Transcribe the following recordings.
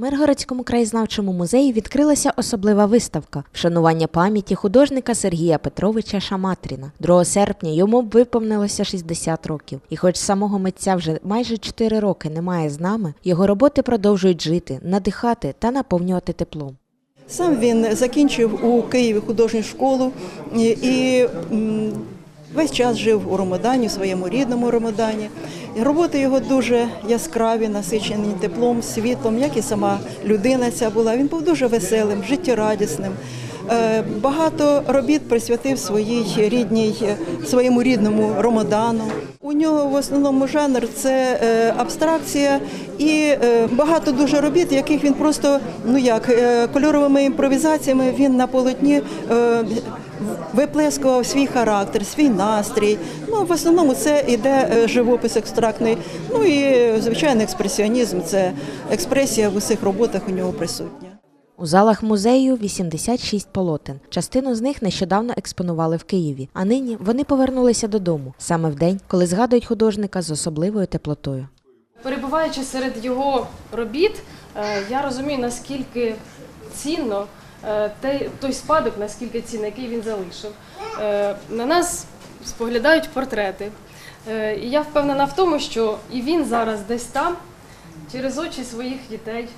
Миргородському краєзнавчому музеї відкрилася особлива виставка вшанування пам'яті художника Сергія Петровича Шаматріна. 2 серпня йому виповнилося 60 років. І хоч самого митця вже майже 4 роки немає з нами, його роботи продовжують жити, надихати та наповнювати теплом. Сам він закінчив у Києві художню школу і, весь час жив у Ромадані, в своєму рідному Ромадані. Роботи його дуже яскраві, насичені теплом, світлом, як і сама людина ця була. Він був дуже веселим, життєрадісним. Е, Багато робіт присвятив своїй рідній, своєму рідному Ромадану. У нього в основному жанр це е, абстракція і е, багато дуже робіт, яких він просто ну як кольоровими імпровізаціями він на полотні виплескував свій характер, свій настрій. Ну в основному це іде е, живопис абстрактний. Ну і звичайно, експресіонізм це експресія в усіх роботах у нього присутня. У залах музею 86 полотен. Частину з них нещодавно експонували в Києві, а нині вони повернулися додому саме в день, коли згадують художника з особливою теплотою. Перебуваючи серед його робіт, е, я розумію, наскільки цінно той спадок, наскільки цінний, який він залишив. Е, На нас споглядають портрети. Е, І я впевнена в тому, що і він зараз десь там, через очі своїх дітей,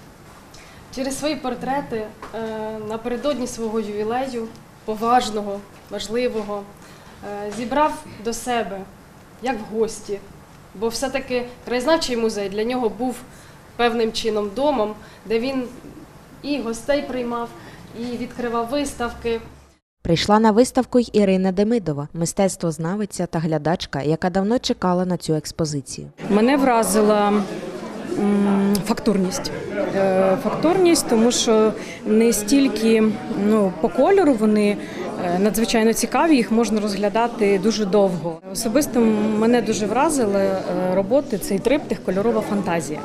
через свої портрети е, напередодні свого ювілею, поважного, важливого, е, зібрав до себе як в гості. Бо все-таки краєзнавчий музей для нього був певним чином домом, де він і гостей приймав, і відкривав виставки. Прийшла на виставку й Ірина Демидова, мистецтвознавиця та глядачка, яка давно чекала на цю експозицію. Мене вразила фактурність. Е, Фактурність, тому що не стільки ну, по кольору вони е, надзвичайно цікаві, їх можна розглядати дуже довго. Особисто мене дуже вразили е, роботи цей триптих кольорова фантазія.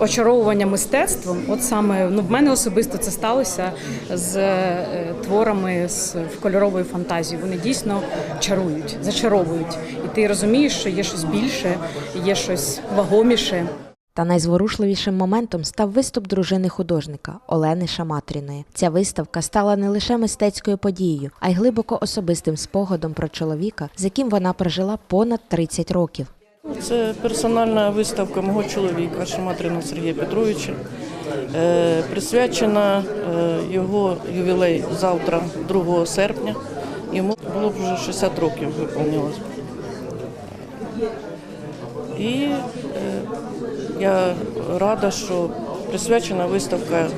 Очаровування мистецтвом, от саме ну, в мене особисто це сталося з е, творами з кольоровою фантазією. Вони дійсно чарують, зачаровують. І ти розумієш, що є щось більше, є щось вагоміше. Та найзворушливішим моментом став виступ дружини художника Олени Шаматріної. Ця виставка стала не лише мистецькою подією, а й глибоко особистим спогадом про чоловіка, з яким вона прожила понад 30 років. Це персональна виставка мого чоловіка Шаматрина Сергія Петровича. Е, Присвячена е, його ювілей завтра, 2 серпня. Йому було б вже 60 років виповнилось. І е, я рада, що присвячена виставка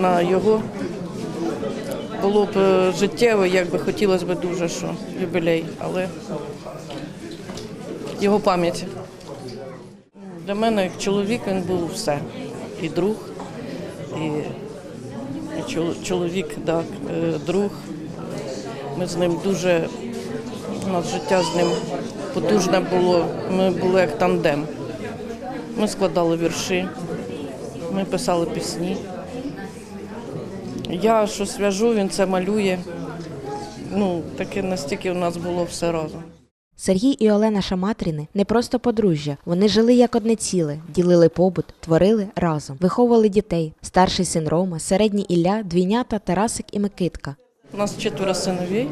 на його було б життєво, як би хотілося б дуже, що юбілей, але його пам'яті. Для мене як чоловік він був все. І друг, і, і чоловік, так, е, друг. Ми з ним дуже, у нас життя з ним потужне було. Ми були як тандем. Ми складали вірші, ми писали пісні. Я щось в'яжу, він це малює. Ну, таке настільки у нас було все разом. Сергій і Олена Шаматріни не просто подружжя. Вони жили як одне ціле, ділили побут, творили разом, виховували дітей. Старший син Рома, середній Ілля, двійнята, Тарасик і Микитка. У нас четверо синовей.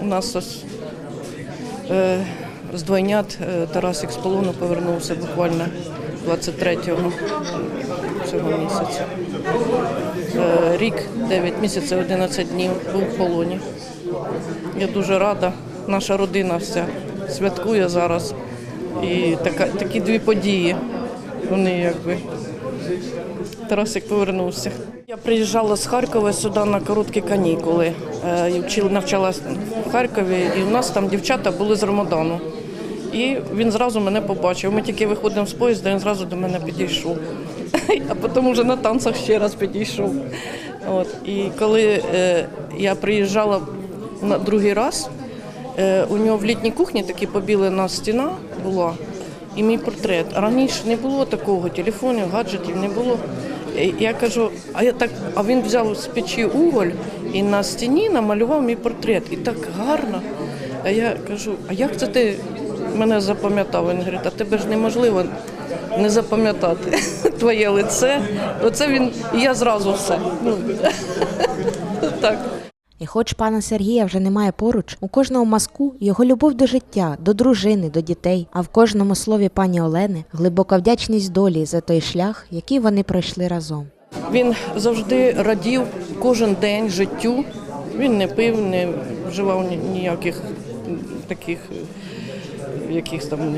У нас ось е, з двойнят е, Тарасик з полону повернувся буквально 23-го цього місяця. Е, рік, 9 місяців, 11 днів був в полоні. Я дуже рада. Наша родина вся святкує зараз. І така, такі дві події. Вони якби Тарасик повернувся. Я приїжджала з Харкова сюди на короткі канікули. Е, навчалась в Харкові, і у нас там дівчата були з Рамадану. І він зразу мене побачив. Ми тільки виходимо з поїзда, він зразу до мене підійшов. А потім вже на танцях ще раз підійшов. От. І коли е, я приїжджала на другий раз, у нього в літній кухні такі побілена стіна була і мій портрет. Раніше не було такого, телефонів, гаджетів не було. Я кажу, а я так, а він взяв з печі уголь і на стіні намалював мій портрет. І так гарно. А я кажу, а як це ти мене запам'ятав? Він говорить, а тебе ж неможливо не запам'ятати твоє лице. Оце він, і я зразу все. Ну, так. І хоч пана Сергія вже немає поруч, у кожного мазку його любов до життя, до дружини, до дітей, а в кожному слові пані Олени глибока вдячність долі за той шлях, який вони пройшли разом. Він завжди радів кожен день життю. Він не пив, не вживав ні- ніяких таких якихось там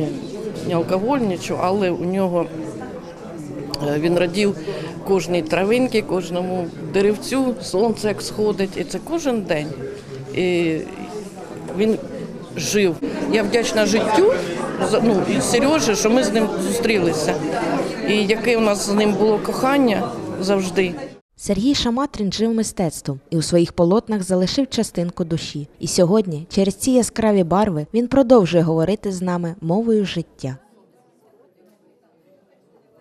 ні алкоголь, нічого, але у нього він радів кожній травинці, кожному деревцю, сонце як сходить, і це кожен день. І він жив. Я вдячна життю ну, і Сережі, що ми з ним зустрілися. І яке у нас з ним було кохання завжди. Сергій Шаматрін жив мистецтвом і у своїх полотнах залишив частинку душі. І сьогодні, через ці яскраві барви, він продовжує говорити з нами мовою життя.